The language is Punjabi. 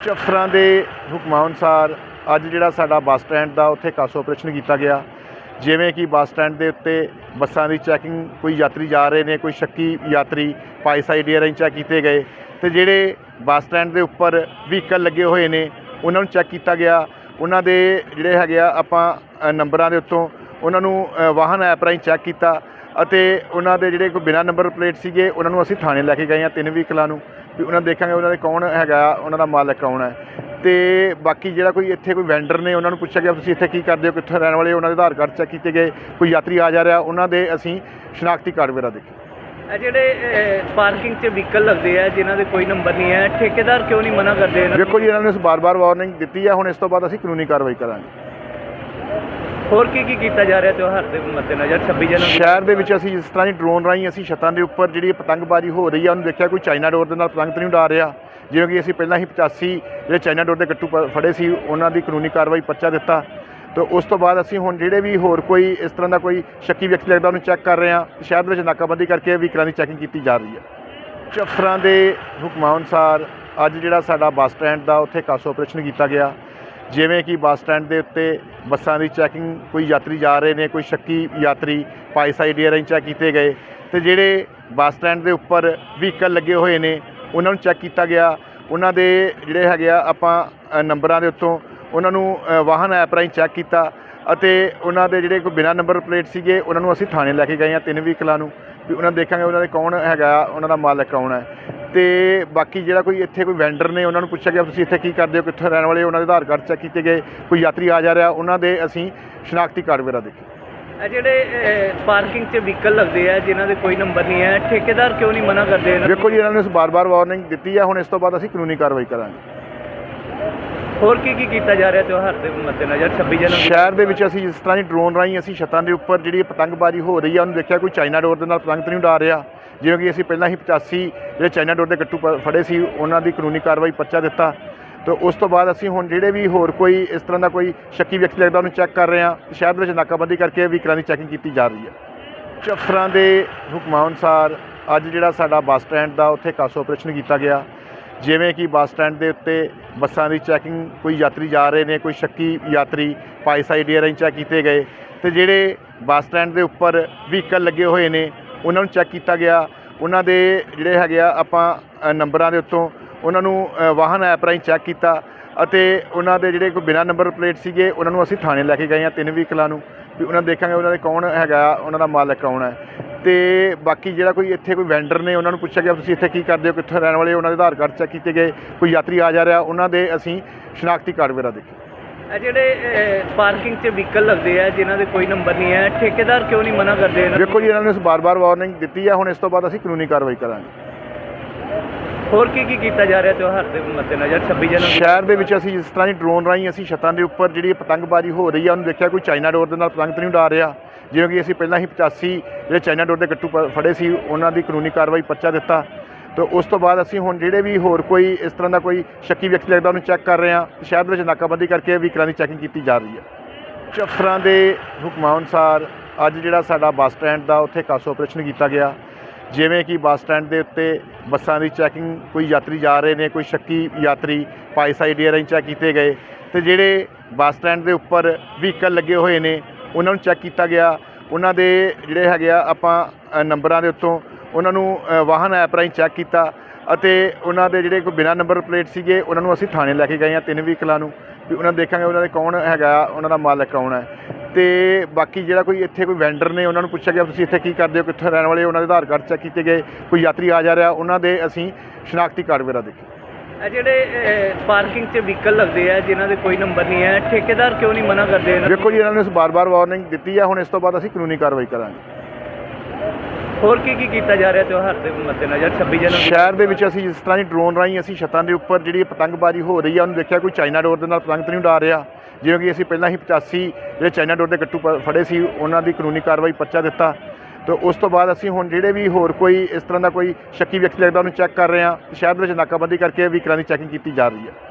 ਉੱਚ ਅਫਸਰਾਂ ਦੇ ਹੁਕਮਾਂ ਅਨੁਸਾਰ ਅੱਜ ਜਿਹੜਾ ਸਾਡਾ ਬੱਸ ਸਟੈਂਡ ਦਾ ਉੱਥੇ ਕਾਸੋ ਆਪਰੇਸ਼ਨ ਕੀਤਾ ਗਿਆ। ਜਿਵੇਂ ਕਿ ਬੱਸ ਸਟੈਂਡ ਦੇ ਉੱਤੇ ਬੱਸਾਂ ਦੀ ਚੈਕਿੰਗ ਕੋਈ ਯਾਤਰੀ ਜਾ ਰਹੇ ਨੇ, ਕੋਈ ਸ਼ੱਕੀ ਯਾਤਰੀ ਪਾਈ ਸਾਈਡ ਏਅਰ ਚੈੱਕ ਕੀਤੇ ਗਏ ਤੇ ਜਿਹੜੇ ਬੱਸ ਸਟੈਂਡ ਦੇ ਉੱਪਰ ਵਹੀਕਲ ਲੱਗੇ ਹੋਏ ਨੇ, ਉਹਨਾਂ ਨੂੰ ਚੈੱਕ ਕੀਤਾ ਗਿਆ। ਉਹਨਾਂ ਦੇ ਜਿਹੜੇ ਹੈਗੇ ਆ, ਆਪਾਂ ਨੰਬਰਾਂ ਦੇ ਉੱਤੋਂ ਉਹਨਾਂ ਨੂੰ ਵਾਹਨ ਐਪ ਰਾਹੀਂ ਚੈੱਕ ਕੀਤਾ ਅਤੇ ਉਹਨਾਂ ਦੇ ਜਿਹੜੇ ਕੋਈ ਬਿਨਾਂ ਨੰਬਰ ਪਲੇਟ ਸੀਗੇ, ਉਹਨਾਂ ਨੂੰ ਅਸੀਂ ਥਾਣੇ ਲੈ ਕੇ ਗਏ ਆ ਤਿੰਨ ਵਹੀਕਲਾਂ ਨੂੰ। ਵੀ ਉਹਨਾਂ ਦੇਖਾਂਗੇ ਉਹਨਾਂ ਦੇ ਕੌਣ ਹੈਗਾ ਉਹਨਾਂ ਦਾ ਮਾਲਕ ਕੌਣ ਹੈ ਤੇ ਬਾਕੀ ਜਿਹੜਾ ਕੋਈ ਇੱਥੇ ਕੋਈ ਵੈਂਡਰ ਨੇ ਉਹਨਾਂ ਨੂੰ ਪੁੱਛਿਆ ਗਿਆ ਤੁਸੀਂ ਇੱਥੇ ਕੀ ਕਰਦੇ ਹੋ ਕਿੱਥੇ ਰਹਿਣ ਵਾਲੇ? ਉਹਨਾਂ ਦੇ ਆਧਾਰ ਕਾਰਡ ਚੈੱਕ ਕੀਤੇ ਗਏ ਕੋਈ ਯਾਤਰੀ ਆ ਜਾ ਰਿਹਾ ਉਹਨਾਂ ਦੇ ਅਸੀਂ ਸ਼ਨਾਖਤੀ ਕਾਰਡ ਵਗੈਰਾ ਦੇਖੇ ਇਹ ਜਿਹੜੇ ਪਾਰਕਿੰਗ 'ਚ ਵਹੀਕਲ ਲੱਗਦੇ ਆ ਜਿਨ੍ਹਾਂ ਦੇ ਕੋਈ ਨੰਬਰ ਨਹੀਂ ਹੈ ਠੇਕੇਦਾਰ ਕਿਉਂ ਨਹੀਂ ਮਨਾ ਕਰਦੇ ਇਹਨਾਂ ਨੂੰ? ਵੇਖੋ ਜੀ ਇਹਨਾਂ ਨੂੰ ਅਸੀਂ ਬਾਰ-ਬਾਰ ਵਾਰਨਿੰਗ ਦਿੱਤੀ ਹੈ ਹੁਣ ਇਸ ਤੋਂ ਬਾਅਦ ਅਸੀਂ ਕਾਨੂੰਨੀ ਕਾਰਵਾਈ ਕਰਾਂਗੇ ਹੋਰ ਕੀ ਕੀ ਕੀਤਾ ਜਾ ਰਿਹਾ ਤਿਉਹਾਰ ਦੇ ਮੱਦੇਨਜ਼ਰ? 26 ਜਨਵਰੀ ਸ਼ਹਿਰ ਦੇ ਵਿੱਚ ਅਸੀਂ ਜਿਸ ਤਰ੍ਹਾਂ ਦੀ ਡਰੋਨ ਰਾਹੀਂ ਅਸੀਂ ਛੱਤਾਂ ਦੇ ਉੱਪਰ ਜਿਹੜੀ ਪਤੰਗਬਾਜ਼ੀ ਹੋ ਰਹੀ ਆ, ਉਹਨੂੰ ਦੇਖਿਆ ਕੋਈ ਚਾਈਨਾ ਡੋਰ ਦੇ ਨਾਲ ਪਤੰਗ ਤਾਂ ਨਹੀਂ ਉਡਾ ਰਿਹਾ? ਜਿਵੇਂ ਕਿ ਅਸੀਂ ਪਹਿਲਾਂ ਹੀ 85 ਜਿਹੜੇ ਚਾਈਨਾ ਡੋਰ ਦੇ ਗੱਟੂ ਪ- ਫੜੇ ਸੀ, ਉਹਨਾਂ ਦੀ ਕਾਨੂੰਨੀ ਕਾਰਵਾਈ ਪਰਚਾ ਦਿੱਤਾ। ਤੇ ਉਸ ਤੋਂ ਬਾਅਦ ਅਸੀਂ ਹੁਣ ਜਿਹੜੇ ਵੀ ਹੋਰ ਕੋਈ ਇਸ ਤਰ੍ਹਾਂ ਦਾ ਕੋਈ ਸ਼ੱਕੀ ਵਿਅਕਤੀ ਲੱਗਦਾ, ਉਹਨੂੰ ਚੈੱਕ ਕਰ ਰਹੇ ਹਾਂ। ਸ਼ਹਿਰ ਦੇ ਵਿੱਚ ਨਾਕਾਬੰਦੀ ਕਰਕੇ ਵਹੀਕਲਾਂ ਦੀ ਚੈਕਿੰਗ ਕੀਤੀ ਜਾ ਰਹੀ ਹੈ। ਅਫਸਰਾਂ ਦੇ ਹੁਕਮਾਂ ਅਨੁਸਾਰ ਅੱਜ ਜਿਹੜਾ ਸਾਡਾ ਬੱਸ ਸਟੈਂਡ ਦਾ ਉੱਥੇ ਕਾਸੋ ਆਪਰੇਸ਼ਨ ਕੀਤਾ ਗਿਆ। ਜਿਵੇਂ ਕਿ ਬੱਸ ਸਟੈਂਡ ਦੇ ਉੱਤੇ ਬੱਸਾਂ ਦੀ ਚੈਕਿੰਗ ਕੋਈ ਯਾਤਰੀ ਜਾ ਰਹੇ ਨੇ, ਕੋਈ ਸ਼ੱਕੀ ਯਾਤਰੀ ਪਾਈ ਸਾਈਡ ਏਅਰ ਚੈੱਕ ਕੀਤੇ ਗਏ ਤੇ ਜਿਹੜੇ ਬੱਸ ਸਟੈਂਡ ਦੇ ਉੱਪਰ ਵਹੀਕਲ ਲੱਗੇ ਹੋਏ ਨੇ, ਉਹਨਾਂ ਨੂੰ ਚੈੱਕ ਕੀਤਾ ਗਿਆ। ਉਹਨਾਂ ਦੇ ਜਿਹੜੇ ਹੈਗੇ ਆ, ਆਪਾਂ ਨੰਬਰਾਂ ਦੇ ਉੱਤੋਂ ਉਹਨਾਂ ਨੂੰ ਵਾਹਨ ਐਪ ਰਾਹੀਂ ਚੈੱਕ ਕੀਤਾ ਅਤੇ ਉਹਨਾਂ ਦੇ ਜਿਹੜੇ ਕੋਈ ਬਿਨਾਂ ਨੰਬਰ ਪਲੇਟ ਸੀਗੇ, ਉਹਨਾਂ ਨੂੰ ਅਸੀਂ ਥਾਣੇ ਲੈ ਕੇ ਗਏ ਆ ਤਿੰਨ ਵਹੀਕਲਾਂ ਨੂੰ। ਵੀ ਉਹਨਾਂ ਨੂੰ ਦੇਖਾਂਗੇ ਉਹਨਾਂ ਦੇ ਕੌਣ ਹੈਗਾ ਉਹਨਾਂ ਦਾ ਮਾਲਕ ਕੌਣ ਹੈ। ਤੇ ਬਾਕੀ ਜਿਹੜਾ ਕੋਈ ਇੱਥੇ ਕੋਈ ਵੈਂਡਰ ਨੇ ਉਹਨਾਂ ਨੂੰ ਪੁੱਛਿਆ ਗਿਆ ਤੁਸੀਂ ਇੱਥੇ ਕੀ ਕਰਦੇ ਹੋ ਕਿੱਥੇ ਰਹਿਣ ਵਾਲੇ ਹੋ? ਉਹਨਾਂ ਦੇ ਆਧਾਰ ਕਾਰਡ ਚੈੱਕ ਕੀਤੇ ਗਏ ਕੋਈ ਯਾਤਰੀ ਆ ਜਾ ਰਿਹਾ ਉਹਨਾਂ ਦੇ ਅਸੀਂ ਸ਼ਨਾਖਤੀ ਕਾਰਡ ਵਗੈਰਾ ਦੇਖੇ ਇਹ ਜਿਹੜੇ ਪਾਰਕਿੰਗ 'ਚ ਵਹੀਕਲ ਲੱਗਦੇ ਆ ਜਿਨ੍ਹਾਂ ਦੇ ਕੋਈ ਨੰਬਰ ਨਹੀਂ ਹੈ ਠੇਕੇਦਾਰ ਕਿਉਂ ਨਹੀਂ ਮਨਾ ਕਰਦੇ ਇਹਨਾਂ? ਵੇਖੋ ਜੀ ਇਹਨਾਂ ਨੂੰ ਅਸੀਂ ਬਾਰ-ਬਾਰ ਵਾਰਨਿੰਗ ਦਿੱਤੀ ਹੈ ਹੁਣ ਇਸ ਤੋਂ ਬਾਅਦ ਅਸੀਂ ਕਾਨੂੰਨੀ ਕਾਰਵਾਈ ਕਰਾਂਗੇ ਹੋਰ ਕੀ ਕੀ ਕੀਤਾ ਜਾ ਰਿਹਾ ਤਿਉਹਾਰ ਦੇ ਮੱਦੇਨਜ਼ਰ 26 ਜਨਵਰੀ ਸ਼ਹਿਰ ਦੇ ਵਿੱਚ ਅਸੀਂ ਜਿਸ ਤਰ੍ਹਾਂ ਦੀ ਡਰੋਨ ਰਾਹੀਂ ਅਸੀਂ ਛੱਤਾਂ ਦੇ ਉੱਪਰ ਜਿਹੜੀ ਪਤੰਗਬਾਜ਼ੀ ਹੋ ਰਹੀ ਆ ਉਹਨੂੰ ਦੇਖਿਆ ਕੋਈ ਚਾਈਨਾ ਡੋਰ ਦੇ ਨਾਲ ਪਤੰਗ ਤਾਂ ਨਹੀਂ ਉਡਾ ਰਿਹਾ ਜਿਵੇਂ ਕਿ ਅਸੀਂ ਪਹਿਲਾਂ ਹੀ 85 ਜਿਹੜੇ ਚਾਈਨਾ ਡੋਰ ਦੇ ਗੱਟੂ ਪ- ਫੜੇ ਸੀ, ਉਹਨਾਂ ਦੀ ਕਾਨੂੰਨੀ ਕਾਰਵਾਈ ਪਰਚਾ ਦਿੱਤਾ। ਤੇ ਉਸ ਤੋਂ ਬਾਅਦ ਅਸੀਂ ਹੁਣ ਜਿਹੜੇ ਵੀ ਹੋਰ ਕੋਈ ਇਸ ਤਰ੍ਹਾਂ ਦਾ ਕੋਈ ਸ਼ੱਕੀ ਵਿਅਕਤੀ ਲੱਗਦਾ, ਉਹਨੂੰ ਚੈੱਕ ਕਰ ਰਹੇ ਹਾਂ। ਸ਼ਹਿਰ ਦੇ ਵਿੱਚ ਨਾਕਾਬੰਦੀ ਕਰਕੇ ਵਹੀਕਲਾਂ ਦੀ ਚੈਕਿੰਗ ਕੀਤੀ ਜਾ ਰਹੀ ਹੈ। ਉੱਚ ਅਫਸਰਾਂ ਦੇ ਹੁਕਮਾਂ ਅਨੁਸਾਰ ਅੱਜ ਜਿਹੜਾ ਸਾਡਾ ਬੱਸ ਸਟੈਂਡ ਦਾ ਉੱਥੇ ਕਾਸੋ ਆਪਰੇਸ਼ਨ ਕੀਤਾ ਗਿਆ। ਜਿਵੇਂ ਕਿ ਬੱਸ ਸਟੈਂਡ ਦੇ ਉੱਤੇ ਬੱਸਾਂ ਦੀ ਚੈਕਿੰਗ ਕੋਈ ਯਾਤਰੀ ਜਾ ਰਹੇ ਨੇ, ਕੋਈ ਸ਼ੱਕੀ ਯਾਤਰੀ ਪਾਈ ਸਾਈਡ ਏਅਰ ਚੈੱਕ ਕੀਤੇ ਗਏ। ਤੇ ਜਿਹੜੇ ਬੱਸ ਸਟੈਂਡ ਦੇ ਉੱਪਰ ਵਹੀਕਲ ਲੱਗੇ ਹੋਏ ਨੇ ਉਹਨਾਂ ਨੂੰ ਚੈੱਕ ਕੀਤਾ ਗਿਆ। ਉਹਨਾਂ ਦੇ ਜਿਹੜੇ ਹੈਗੇ ਆ, ਆਪਾਂ ਨੰਬਰਾਂ ਦੇ ਉੱਤੋਂ ਉਹਨਾਂ ਨੂੰ ਵਾਹਨ ਐਪ ਰਾਹੀਂ ਚੈੱਕ ਕੀਤਾ ਅਤੇ ਉਹਨਾਂ ਦੇ ਜਿਹੜੇ ਕੋਈ ਬਿਨਾਂ ਨੰਬਰ ਪਲੇਟ ਸੀਗੇ, ਉਹਨਾਂ ਨੂੰ ਅਸੀਂ ਥਾਣੇ ਲੈ ਕੇ ਗਏ ਆ ਤਿੰਨ ਵਹੀਕਲਾਂ ਨੂੰ। ਵੀ ਉਹਨਾਂ ਨੂੰ ਦੇਖਾਂਗੇ ਉਹਨਾਂ ਦੇ ਕੌਣ ਹੈਗਾ, ਉਹਨਾਂ ਦਾ ਮਾਲਕ ਕੌਣ ਹੈ। ਤੇ ਬਾਕੀ ਜਿਹੜਾ ਕੋਈ ਇੱਥੇ ਕੋਈ ਵੈਂਡਰ ਨੇ ਉਹਨਾਂ ਨੂੰ ਪੁੱਛਿਆ ਗਿਆ, ਤੁਸੀਂ ਇੱਥੇ ਕੀ ਕਰਦੇ ਹੋ, ਕਿੱਥੋਂ ਰਹਿਣ ਵਾਲੇ ਹੋ? ਉਹਨਾਂ ਦੇ ਆਧਾਰ ਕਾਰਡ ਚੈੱਕ ਕੀਤੇ ਗਏ, ਕੋਈ ਯਾਤਰੀ ਆ ਜਾ ਰਿਹਾ, ਉਹਨਾਂ ਦੇ ਅਸੀਂ ਸ਼ਨਾਖਤੀ ਕਾਰਡ ਵਗੈਰਾ ਦੇਖੇ। ਇਹ ਜਿਹੜੇ ਪਾਰਕਿੰਗ 'ਚ ਵਹੀਕਲ ਲੱਗਦੇ ਆ ਜਿਨ੍ਹਾਂ ਦੇ ਕੋਈ ਨੰਬਰ ਨਹੀਂ ਹੈ ਠੇਕੇਦਾਰ ਕਿਉਂ ਨਹੀਂ ਮਨਾ ਕਰਦੇ ਇਹਨਾਂ ਨੂੰ? ਵੇਖੋ ਜੀ ਇਹਨਾਂ ਨੂੰ ਬਾਰ-ਬਾਰ ਵਾਰਨਿੰਗ ਦਿੱਤੀ ਹੈ ਹੁਣ ਇਸ ਤੋਂ ਬਾਅਦ ਅਸੀਂ ਕਾਨੂੰਨੀ ਕਾਰਵਾਈ ਕਰਾਂਗੇ। ਹੋਰ ਕੀ ਕੀ ਕੀਤਾ ਜਾ ਰਿਹਾ ਤਿਉਹਾਰ ਦੇ ਮੱਦੇਨਜ਼ਰ? 26 ਜਨਵਰੀ ਸ਼ਹਿਰ ਦੇ ਵਿੱਚ ਅਸੀਂ ਜਿਸ ਤਰ੍ਹਾਂ ਦੀ ਡਰੋਨ ਰਾਹੀਂ ਅਸੀਂ ਛੱਤਾਂ ਦੇ ਉੱਪਰ ਜਿਹੜੀ ਪਤੰਗਬਾਜ਼ੀ ਹੋ ਰਹੀ ਆ ਉਹਨੂੰ ਦੇਖਿਆ ਕੋਈ ਚਾਈਨਾ ਡੋਰ ਦੇ ਨਾਲ ਪਤੰਗ ਤਾਂ ਨਹੀਂ ਉਡਾ ਰਿਹਾ? ਜਿਵੇਂ ਕਿ ਅਸੀਂ ਪਹਿਲਾਂ ਹੀ 85 ਜਿਹੜੇ ਚਾਈਨਾ ਡੋਰ ਦੇ ਗੱਟੂ ਪ- ਫੜੇ ਸੀ ਉਹਨਾਂ ਦੀ ਕਾਨੂੰਨੀ ਕਾਰਵਾਈ ਪਰਚਾ ਦਿੱਤਾ। ਤੇ ਉਸ ਤੋਂ ਬਾਅਦ ਅਸੀਂ ਹੁਣ ਜਿਹੜੇ ਵੀ ਹੋਰ ਕੋਈ ਇਸ ਤਰ੍ਹਾਂ ਦਾ ਕੋਈ ਸ਼ੱਕੀ ਵਿਅਕਤੀ ਲੱਗਦਾ ਉਹਨੂੰ ਚੈੱਕ ਕਰ ਰਹੇ ਹਾਂ। ਸ਼ਹਿਰ ਦੇ ਵਿੱਚ ਨਾਕਾਬੰਦੀ ਕਰਕੇ ਵਹੀਕਲਾਂ ਦੀ ਚੈਕਿੰਗ ਕੀਤੀ ਜਾ ਰਹੀ ਹੈ। ਅਫਸਰਾਂ ਦੇ ਹੁਕਮਾਂ ਅਨੁਸਾਰ ਅੱਜ ਜਿਹੜਾ ਸਾਡਾ ਬੱਸ ਸਟੈਂਡ ਦਾ ਉੱਥੇ ਕਾਸੋ ਆਪਰੇਸ਼ਨ ਕੀਤਾ ਗਿਆ। ਜਿਵੇਂ ਕਿ ਬੱਸ ਸਟੈਂਡ ਦੇ ਉੱਤੇ ਬੱਸਾਂ ਦੀ ਚੈਕਿੰਗ ਕੋਈ ਯਾਤਰੀ ਜਾ ਰਹੇ ਨੇ, ਕੋਈ ਸ਼ੱਕੀ ਯਾਤਰੀ ਪਾਈ ਸਾਈਡ ਰਾਹੀਂ ਚੈੱਕ ਕੀਤੇ ਗਏ ਤੇ ਜਿਹੜੇ ਬੱਸ ਸਟੈਂਡ ਦੇ ਉੱਪਰ ਵਹੀਕਲ ਲੱਗੇ ਹੋਏ ਨੇ, ਉਹਨਾਂ ਨੂੰ ਚੈੱਕ ਕੀਤਾ ਗਿਆ। ਉਹਨਾਂ ਦੇ ਜਿਹੜੇ ਹੈਗੇ ਆ ਆਪਾਂ ਨੰਬਰਾਂ ਦੇ ਉੱਤੋਂ ਉਹਨਾਂ ਨੂੰ ਵਾਹਨ ਐਪ ਰਾਹੀਂ ਚੈੱਕ ਕੀਤਾ ਅਤੇ ਉਹਨਾਂ ਦੇ ਜਿਹੜੇ ਕੋਈ ਬਿਨਾਂ ਨੰਬਰ ਪਲੇਟ ਸੀਗੇ ਉਹਨਾਂ ਨੂੰ ਅਸੀਂ ਥਾਣੇ ਲੈ ਕੇ ਗਏ ਆ ਤਿੰਨ ਵਹੀਕਲਾਂ ਨੂੰ ਵੀ ਉਹਨਾਂ ਦੇਖਾਂਗੇ ਉਹਨਾਂ ਦੇ ਕੌਣ ਹੈਗਾ ਉਹਨਾਂ ਦਾ ਮਾਲਕ ਕੌਣ ਹੈ ਤੇ ਬਾਕੀ ਜਿਹੜਾ ਕੋਈ ਇੱਥੇ ਕੋਈ ਵੈਂਡਰ ਨੇ ਉਹਨਾਂ ਨੂੰ ਪੁੱਛਿਆ ਗਿਆ ਤੁਸੀਂ ਇੱਥੇ ਕੀ ਕਰਦੇ ਹੋ ਕਿੱਥੇ ਰਹਿਣ ਵਾਲੇ? ਉਹਨਾਂ ਦੇ ਆਧਾਰ ਕਾਰਡ ਚੈੱਕ ਕੀਤੇ ਗਏ ਕੋਈ ਯਾਤਰੀ ਆ ਜਾ ਰਿਹਾ ਉਹਨਾਂ ਦੇ ਅਸੀਂ ਸ਼ਨਾਖਤੀ ਕਾਰਡ ਵਗੈਰਾ ਦੇਖੇ ਇਹ ਜਿਹੜੇ ਪਾਰਕਿੰਗ 'ਚ ਵਹੀਕਲ ਲੱਗਦੇ ਆ ਜਿਨ੍ਹਾਂ ਦੇ ਕੋਈ ਨੰਬਰ ਨਹੀਂ ਹੈ ਠੇਕੇਦਾਰ ਕਿਉਂ ਨਹੀਂ ਮਨਾ ਕਰਦੇ ਇਹਨਾਂ? ਵੇਖੋ ਜੀ ਇਹਨਾਂ ਨੂੰ ਅਸੀਂ ਬਾਰ-ਬਾਰ ਵਾਰਨਿੰਗ ਦਿੱਤੀ ਹੈ ਹੁਣ ਇਸ ਤੋਂ ਬਾਅਦ ਅਸੀਂ ਕਾਨੂੰਨੀ ਕਾਰਵਾਈ ਕਰਾਂਗੇ ਹੋਰ ਕੀ ਕੀ ਕੀਤਾ ਜਾ ਰਿਹਾ ਤਿਉਹਾਰ ਦੇ ਮੱਦੇਨਜ਼ਰ? 26 ਜਨਵਰੀ ਸ਼ਹਿਰ ਦੇ ਵਿੱਚ ਅਸੀਂ ਜਿਸ ਤਰ੍ਹਾਂ ਦੀ ਡਰੋਨ ਰਾਹੀਂ ਅਸੀਂ ਛੱਤਾਂ ਦੇ ਉੱਪਰ ਜਿਹੜੀ ਪਤੰਗਬਾਜ਼ੀ ਹੋ ਰਹੀ ਆ ਉਹਨੂੰ ਦੇਖਿਆ ਕੋਈ ਚਾਈਨਾ ਡੋਰ ਦੇ ਨਾਲ ਪਤੰਗ ਤਾਂ ਨਹੀਂ ਉਡਾ ਰਿਹਾ? ਜਿਵੇਂ ਕਿ ਅਸੀਂ ਪਹਿਲਾਂ ਹੀ 85 ਜਿਹੜੇ ਚਾਈਨਾ ਡੋਰ ਦੇ ਗੱਟੂ ਫੜੇ ਸੀ ਉਹਨਾਂ ਦੀ ਕਾਨੂੰਨੀ ਕਾਰਵਾਈ ਪਰਚਾ ਦਿੱਤਾ। ਤੇ ਉਸ ਤੋਂ ਬਾਅਦ ਅਸੀਂ ਹੁਣ ਜਿਹੜੇ ਵੀ ਹੋਰ ਕੋਈ ਇਸ ਤਰ੍ਹਾਂ ਦਾ ਕੋਈ ਸ਼ੱਕੀ ਵਿਅਕਤੀ ਲੱਗਦਾ ਉਹਨੂੰ ਚੈੱਕ ਕਰ ਰਹੇ ਹਾਂ। ਸ਼ਹਿਰ ਦੇ ਵਿੱਚ ਨਾਕਾਬੰਦੀ ਕਰਕੇ ਵਹੀਕਲਾਂ ਦੀ ਚੈਕਿੰਗ ਕੀਤੀ ਜਾ ਰਹੀ ਹੈ।